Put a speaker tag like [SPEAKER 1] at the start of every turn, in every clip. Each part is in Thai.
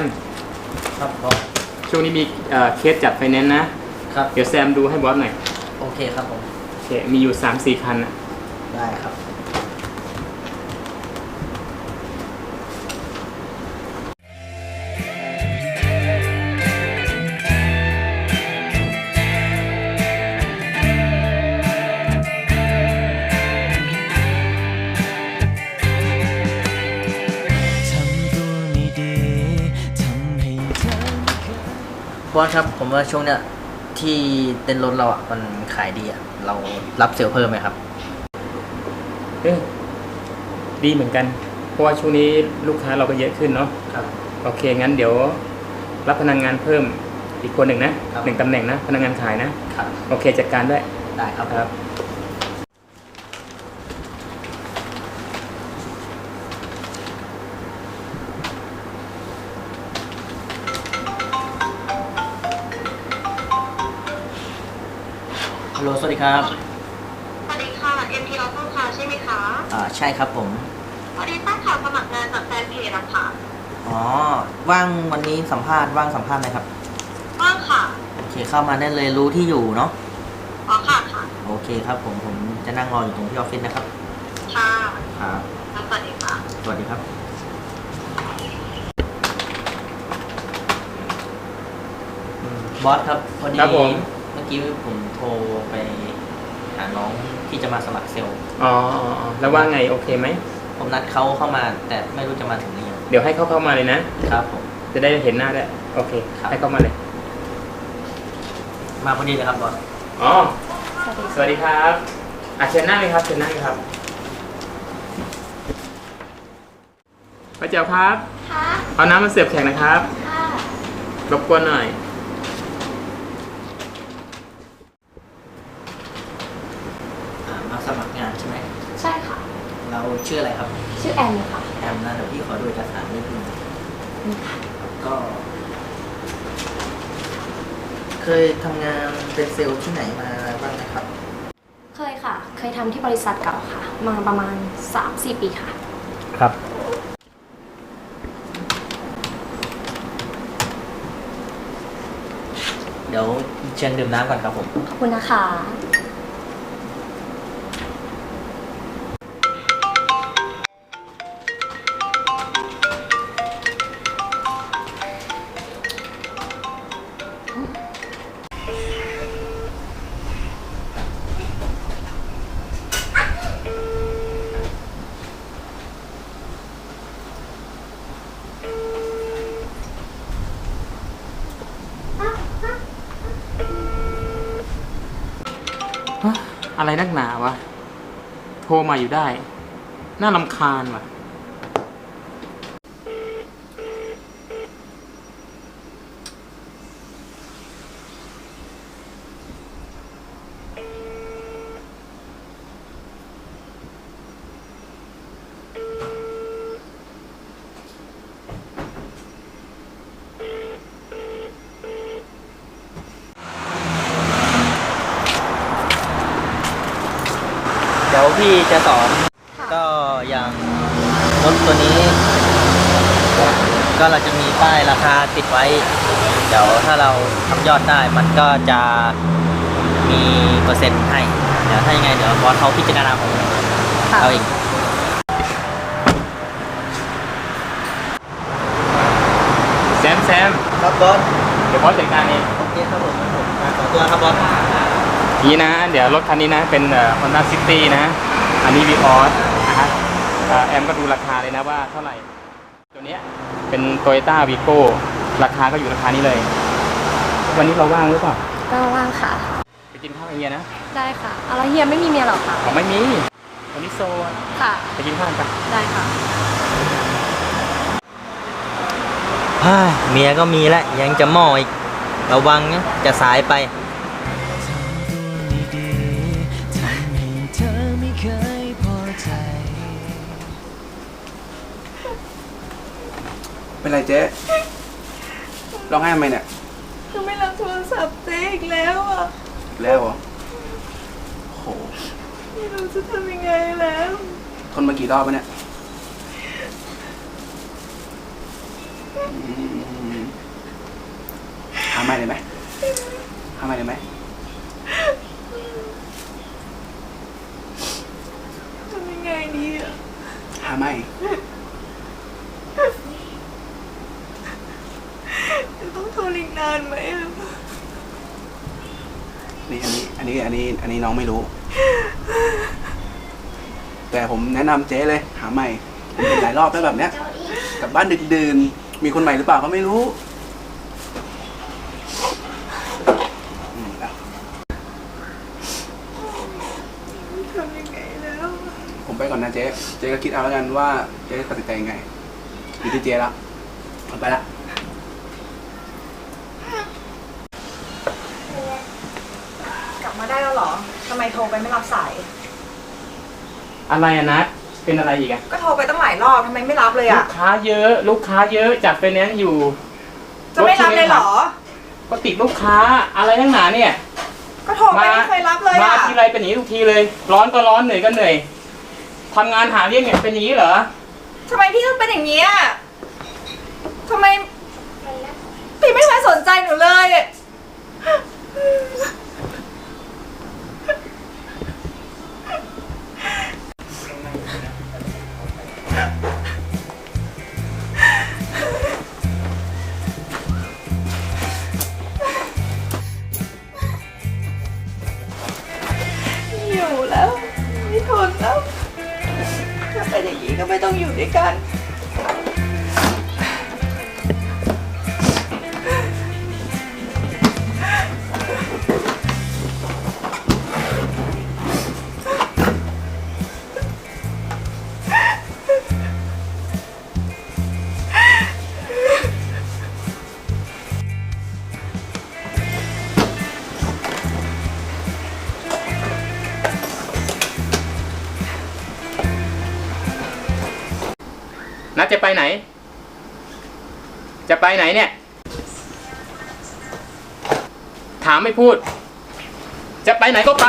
[SPEAKER 1] ม
[SPEAKER 2] ครับบอส
[SPEAKER 1] ช่วงนี้มีเอ่อเคสจัดไฟแนนซ์นะ
[SPEAKER 2] ครับ
[SPEAKER 1] เดี๋ยวแซมดูให้บอสหน่อย
[SPEAKER 2] โอเคครับผม
[SPEAKER 1] โอเค มีอยู่ 3 4 คันนะ
[SPEAKER 2] ได้ครับ บอสครับ ผมว่าช่วงเนี้ยที่เต้นรถเราอะมันขายดีอะเรารับเซลล์เพิ่มไหมครับ
[SPEAKER 1] เอ้ยดีเหมือนกัน เพราะว่าช่วงนี้ลูกค้าเราก็เยอะขึ้นเนาะ
[SPEAKER 2] ครับ
[SPEAKER 1] โอเคงั้นเดี๋ยวรับพนักงานเพิ่มอีกคนหนึ่งนะครับ หนึ่งตำแหน่งนะพนักงานขายนะ
[SPEAKER 2] ครับ
[SPEAKER 1] โอเคจัดการด้วย
[SPEAKER 2] ได้ครับ
[SPEAKER 1] ครับ
[SPEAKER 2] ฮัลโหลสวัสดีครับ
[SPEAKER 3] สวัสดีค่ะ MT Auto ค่ะใช่ไหมคะ
[SPEAKER 2] อ่าใช่ครับผม
[SPEAKER 3] พอดีตั้งข่าวสมัครงานจากแฟนเพจอะค่ะ
[SPEAKER 2] อ๋อ ว่างวันนี้สัมภาษณ์ว่างสัมภาษณ์ไหมครับ
[SPEAKER 3] ว่างค่ะ
[SPEAKER 2] โอเคเข้ามาได้เลยรู้ที่อยู่เนาะ
[SPEAKER 3] อ๋อค่ะค่ะ
[SPEAKER 2] โอเคครับผมผมจะนั่งรออยู่ตรงที่ออฟฟิศนะครับ
[SPEAKER 3] ค่ะ
[SPEAKER 2] ครับ
[SPEAKER 3] สวัสดีค่ะ
[SPEAKER 2] สวัสดีครับ บอสครับพอดี
[SPEAKER 1] ครับผม
[SPEAKER 2] เมื่อกี้ผมโทรไปหาน้องที่จะมาสมัครเซลล์
[SPEAKER 1] อ๋ออ๋ออ๋อแล้วว่าไงโอเคไหม
[SPEAKER 2] ผมนัดเขาเข้ามาแต่ไม่รู้จะมาถึงหรือยัง
[SPEAKER 1] เดี๋ยวให้เขาเข้ามาเลยนะ
[SPEAKER 2] ครับผม
[SPEAKER 1] จะได้เห็นหน้าด้วยโอเค
[SPEAKER 2] ครับ
[SPEAKER 1] ให้เข้ามาเลย
[SPEAKER 2] มาพอดีเลยครับบอส
[SPEAKER 1] อ๋อ สวัสดีครับอะเชิญนั่งเลยครับเชิญนั่งเลยครับป้าเจ้าครับ
[SPEAKER 3] ค่ะ
[SPEAKER 1] เอาน้ำมาเสิร์ฟแขกนะครับ
[SPEAKER 3] ค่ะ
[SPEAKER 1] รบกวนหน่อย
[SPEAKER 2] อ่ามาสมัครงานใช่ไหม
[SPEAKER 4] ใช่ค่ะ
[SPEAKER 2] เรา ชื่ออะไรครับ
[SPEAKER 4] ชื่อแอนค่ะ
[SPEAKER 2] แอมนะเดี๋ยวพี่ขอดูเอกสารนิดนึง
[SPEAKER 4] นี่ค่ะ
[SPEAKER 2] ก็ เคยทำงานเป็นเซลล์ที่ไหนมาบ้างไหมครับ
[SPEAKER 4] เคยค่ะ เคยทำที่บริษัทเก่าค่ะ มาประมาณ 3-4 ปีค่ะ
[SPEAKER 2] ครับ เดี๋ยวเชิญดื่มน้ำก่อนครับผม
[SPEAKER 4] ขอบคุณนะคะ
[SPEAKER 1] อะไรนักหนาวะ โทรมาอยู่ได้ น่าลำคาญว่ะ
[SPEAKER 2] เดี๋ยวพี่จะสอน
[SPEAKER 4] ค่ะ
[SPEAKER 2] ก็อย่างรถตัวนี้ ก็เราจะมีป้ายราคาติดไว้ เดี๋ยวถ้าเราทำยอดได้มันก็จะมีเปอร์เซ็นต์ให้ เดี๋ยวถ้ายังไงเดี๋ยวบอสเขาพิจารณาของ
[SPEAKER 4] ค่ะ
[SPEAKER 2] เราเอง
[SPEAKER 1] แซมแซม
[SPEAKER 2] ครับบอส
[SPEAKER 1] เดี๋ยวบอสจัดการเอง
[SPEAKER 2] โอเคครับผมผมมาสองตัวครับบอส
[SPEAKER 1] นี่นะ เดี๋ยวรถคันนี้นะเป็นฮอนด้าซิตี้นะ อันนี้วีออสนะฮะอ่าแอมก็ดูราคาเลยนะว่าเท่าไหร่ ตัวเนี้ยเป็นโตโยต้าวีโก้ราคาก็อยู่ราคานี้เลย วันนี้เราว่างหรือเปล่า
[SPEAKER 4] ก็ว่างค่ะ
[SPEAKER 1] ไปกินข้าวกับเฮียนะ
[SPEAKER 4] ได้ค่ะเอาแล้วเฮียไม่มีเมียหรอคะ
[SPEAKER 1] อ๋อไม่มี วันนี้โซน
[SPEAKER 4] ค่ะ
[SPEAKER 1] ไปกินข้าวกันไป
[SPEAKER 4] ได้ค่ะ
[SPEAKER 2] ฮ่าเมียก็มีแล้วยังจะหม้ออีกระวังนะจะสายไป
[SPEAKER 5] เป็นไรเจ๊ร้องไห้ทำไมเนี่ย
[SPEAKER 3] จะไม่รับโทรศัพท์เจ๊อีกแล้วอะ
[SPEAKER 5] แล้วเหรอโห
[SPEAKER 3] ไม่รู้จะทำยังไงแล้ว
[SPEAKER 5] ทนมากี่รอบแล้วเนี่ยหาไม่เลยไหมหาไม่เลยไหม
[SPEAKER 3] ทำยังไงดีอะ
[SPEAKER 5] หาไม่
[SPEAKER 3] จะต้องทนอีกนานไหมอะ
[SPEAKER 5] นี่อันนี้อันนี้อันนี้อันนี้น้องไม่รู้ แต่ผมแนะนำเจ๊เลย หาใหม่ผมเห็นหลายรอบแล้วแบบเนี้ยกลับบ้านดึกดื่นมีคนใหม่หรือเปล่าก็ไม่รู้อืมอะ
[SPEAKER 3] ทำยังไงแล้ว
[SPEAKER 5] ผมไปก่อนนะเจ๊เจ๊ก็คิดเอาแล้วกันว่าเจ๊ตัดสินใจยังไงอยู่ที่เจ๊ล้วผมไปละ
[SPEAKER 6] กลับ มาได้แล้วเหรอทำไมโทรไปไม่รับสาย
[SPEAKER 1] อะไรอะนัดเป็นอะไรอีกอะ
[SPEAKER 6] ก็โทรไปตั้งหลายรอบทำไมไม่รับเลย
[SPEAKER 1] ลู
[SPEAKER 6] อะ
[SPEAKER 1] กค้าเยอะลูกค้าเยอะจัดไฟแนนซ์อยู่
[SPEAKER 6] จะไม่รับเลยเหรอ
[SPEAKER 1] ก็ติดลูกค้าอะไรทั้งหนาเนี่ย
[SPEAKER 6] ก็โทรไปไม่เคยรับเลย
[SPEAKER 1] มา
[SPEAKER 6] อะ
[SPEAKER 1] ทีไรเป็นอย่างนี้ทุกทีเลย ร้อนก็ร้อนเหนื่อยก็เหนื่อยทำงานหาเลี้ยงเนี่ยเป็นอย่างนี้เหรอ
[SPEAKER 6] ทำไมพี่ต้องเป็นอย่างนี้อะทำไมพี่ไม่เคยสนใจหนูเลย
[SPEAKER 3] ด้วยกัน
[SPEAKER 1] นัดจะไปไหน จะไปไหนเนี่ย ถามไม่พูด จะไปไหนก็ไป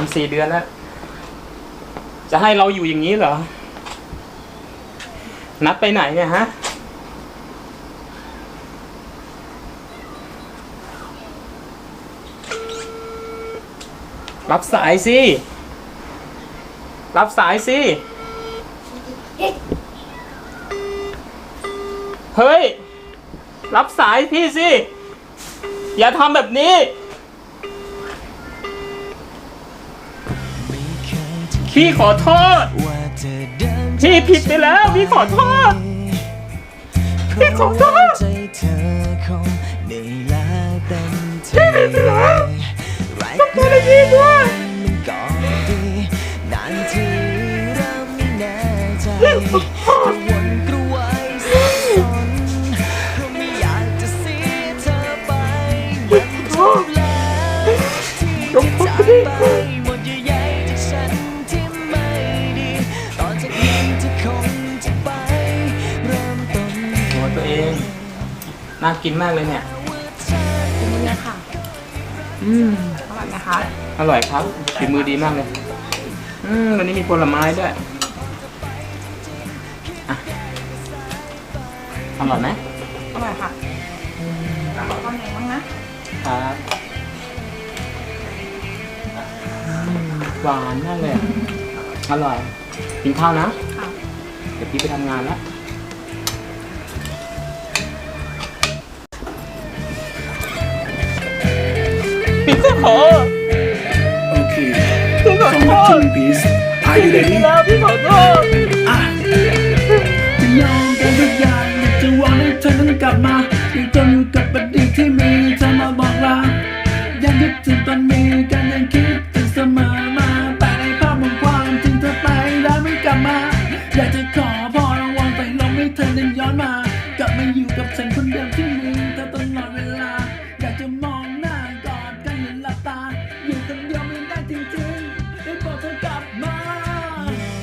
[SPEAKER 1] า
[SPEAKER 7] มสี่เดื
[SPEAKER 1] อนแล้ว จะให้เราอยู่อย่างนี้เหรอ นัดไปไหนเนี่ยฮะ รับสายสิ รับสายสิ เฮ้ย รับสายพี่สิ อย่าทำแบบนี้ พี่ขอโทษ
[SPEAKER 7] ว่าเธอเดิน
[SPEAKER 1] พี่ผิดไปแล้ว พี่ขอโทษ พี่ขอโทษ
[SPEAKER 7] ใจเธอคงได้ลาเต็มที
[SPEAKER 1] พี่ผิดไปแล้ว
[SPEAKER 7] ไร
[SPEAKER 1] ต้องการให้พี่ด้วย
[SPEAKER 7] มันก็ดีนานทีเริ่มไม่แน่ใจกระวนกระวายสับสนเพราะไม่อยากจะเสียเธอไปมันจบแล้วที่จ น่ากินมา
[SPEAKER 1] กเลยเนี่ย
[SPEAKER 6] นี่ค่ะ
[SPEAKER 1] อืม
[SPEAKER 6] อร่อยไหมคะ
[SPEAKER 1] อร่อยครับฝีมือดีมากเลย อืมวันนี้มีผลไม้ด้วยอะอร่อยไหม
[SPEAKER 6] อร่อยค่ะขอทำไหนบ้างนะ
[SPEAKER 1] ครับอืมหวานมากเลยอะอร่อย กินข้าวนะ
[SPEAKER 6] ค่ะ
[SPEAKER 1] เดี๋ยวพี่ไปทำงานแล้ว อ
[SPEAKER 5] งนัดชนพีซอายุเดนี่
[SPEAKER 1] แล้วพี่ขอโทษ
[SPEAKER 5] อะจะยอมกันทุกอย่างอยากจะวางให้เธอนั้นกลับมาอยู่จนอยู่กับอดีตที่มีเธอมาบอกลายังคิดถึงตอนมีกันยังคิด